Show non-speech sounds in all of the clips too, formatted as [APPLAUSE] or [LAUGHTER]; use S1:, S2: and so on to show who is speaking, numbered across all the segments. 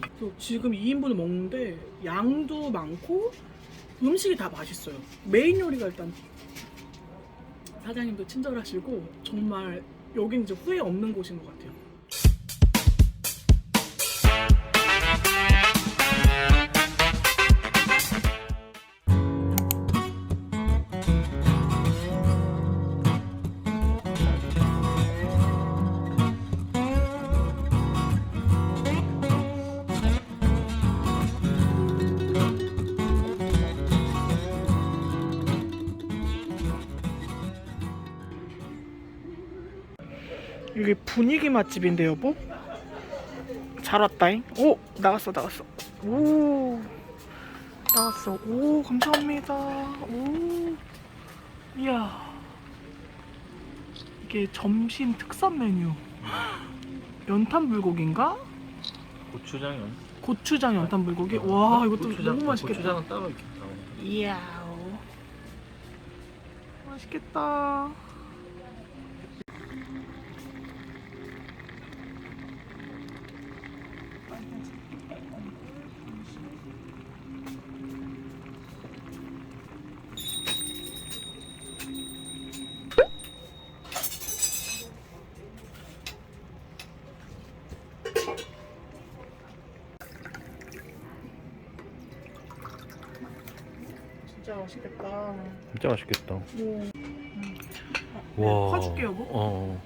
S1: 그래서 지금 2인분을 먹는데 양도 많고 음식이 다 맛있어요. 메인 요리가 일단 사장님도 친절하시고 정말 여긴 이제 후회 없는 곳인 것 같아요. 여기 분위기 맛집인데 여보? 잘 왔다잉. 오 나갔어 나갔어. 오 나왔어. 오 감사합니다. 오 이야 이게 점심 특선 메뉴. 연탄 불고기인가?
S2: 고추장은
S1: 고추장 연탄 불고기. 와 이것도 너무 맛있겠다.
S2: 고추장은 따로 나오는.
S1: 이야 맛있겠다. 진짜 맛있겠다.
S2: 진짜 맛있겠다.
S1: 오.
S2: 와.
S1: 커줄게, 여보.
S2: 어.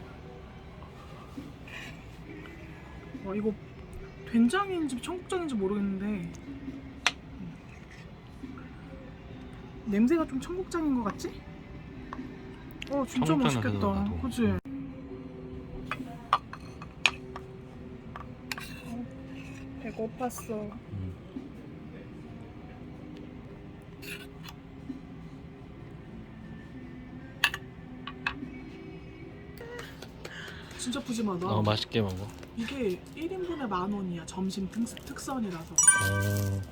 S1: 와 이거 된장인지 청국장인지 모르겠는데 냄새가 좀 청국장인 것 같지? 어 진짜
S2: 청국장
S1: 맛있겠다.
S2: 나도.
S1: 그치? 어, 배고팠어. 진짜 푸짐하다.
S2: 어 맛있게 먹어.
S1: 이게 1인분에 만 원이야. 점심 특, 특선이라서.
S2: 어.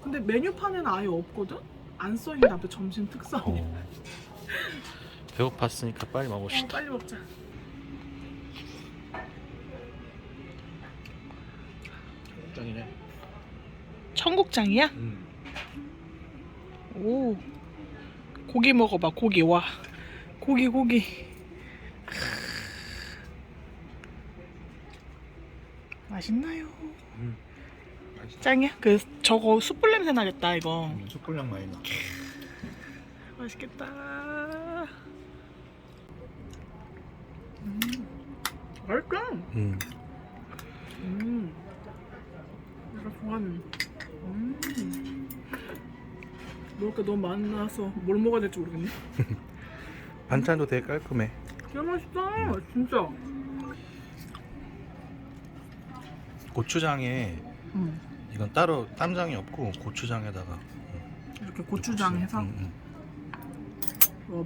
S1: 근데 메뉴판에는 아예 없거든? 안 써있는 앞에 점심 특선이.
S2: 어. 배고팠으니까 빨리
S1: 어,
S2: 먹읍시다.
S1: 빨리 먹자.
S2: 청국장이네.
S1: 청국장이야?
S2: 음.
S1: 오 고기 먹어봐 고기 와 고기 고기 맛있나요?
S2: 음. 맛있다.
S1: 짱이야? 그 저거 숯불 냄새 나겠다 이거
S2: 음, 숯불향 많이 나.
S1: 맛있겠다 음 맛있다
S2: 음.
S1: 음 내가 좋아하는 음 먹을 게 너무 많아서 뭘 먹어야 될지 모르겠네 [LAUGHS]
S2: 반찬도 되게 깔끔해.
S1: 진짜 맛있다 진짜
S2: 고추장에
S1: 음.
S2: 이건 따로 쌈장이 없고 고추장에다가
S1: 이렇게 고추장 해서
S2: 음, 음.
S1: 와.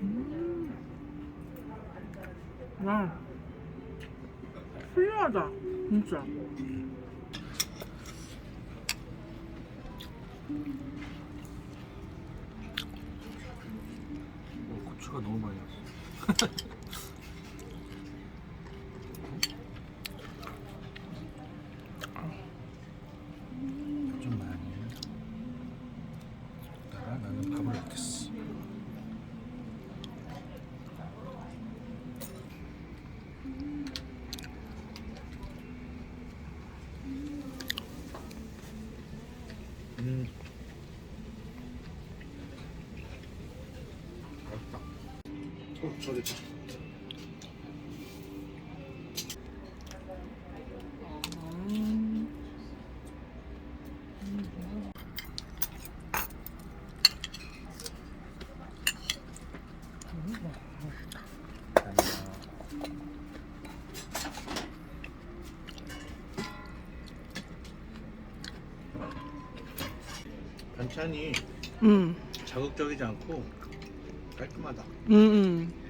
S1: 음. 와 훌륭하다 진짜
S2: 어, 고추가 너무 많이 났어. [LAUGHS] 좀 많이. 이따가 나는 밥을 넣겠어. 음. 맛있다. 어, 저 됐다.
S1: 음.
S2: 반찬이
S1: 음.
S2: 자극적이지 않고 깔끔하다.
S1: 음, 음.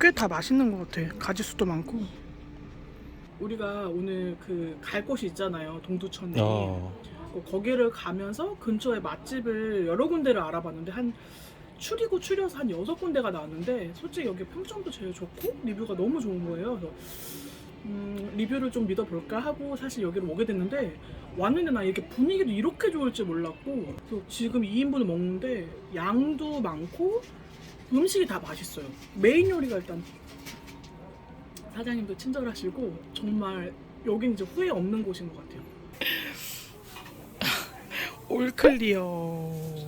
S1: 꽤 다 맛있는 것 같아. 가지수도 많고. 우리가 오늘 그 갈 곳이 있잖아요. 동두천에.
S2: 어.
S1: 그 거기를 가면서 근처에 맛집을 여러 군데를 알아봤는데 한 추리고 추려서 한 여섯 군데가 나왔는데 솔직히 여기 평점도 제일 좋고 리뷰가 너무 좋은 거예요. 그래서 음, 리뷰를 좀 믿어볼까 하고 사실 여기로 오게 됐는데 왔는데 나 이렇게 분위기도 이렇게 좋을지 몰랐고 그래서 지금 2인분을 먹는데 양도 많고 음식이 다 맛있어요. 메인 요리가 일단 사장님도 친절하시고 정말 여긴 이제 후회 없는 곳인 것 같아요. [LAUGHS] 올 클리어.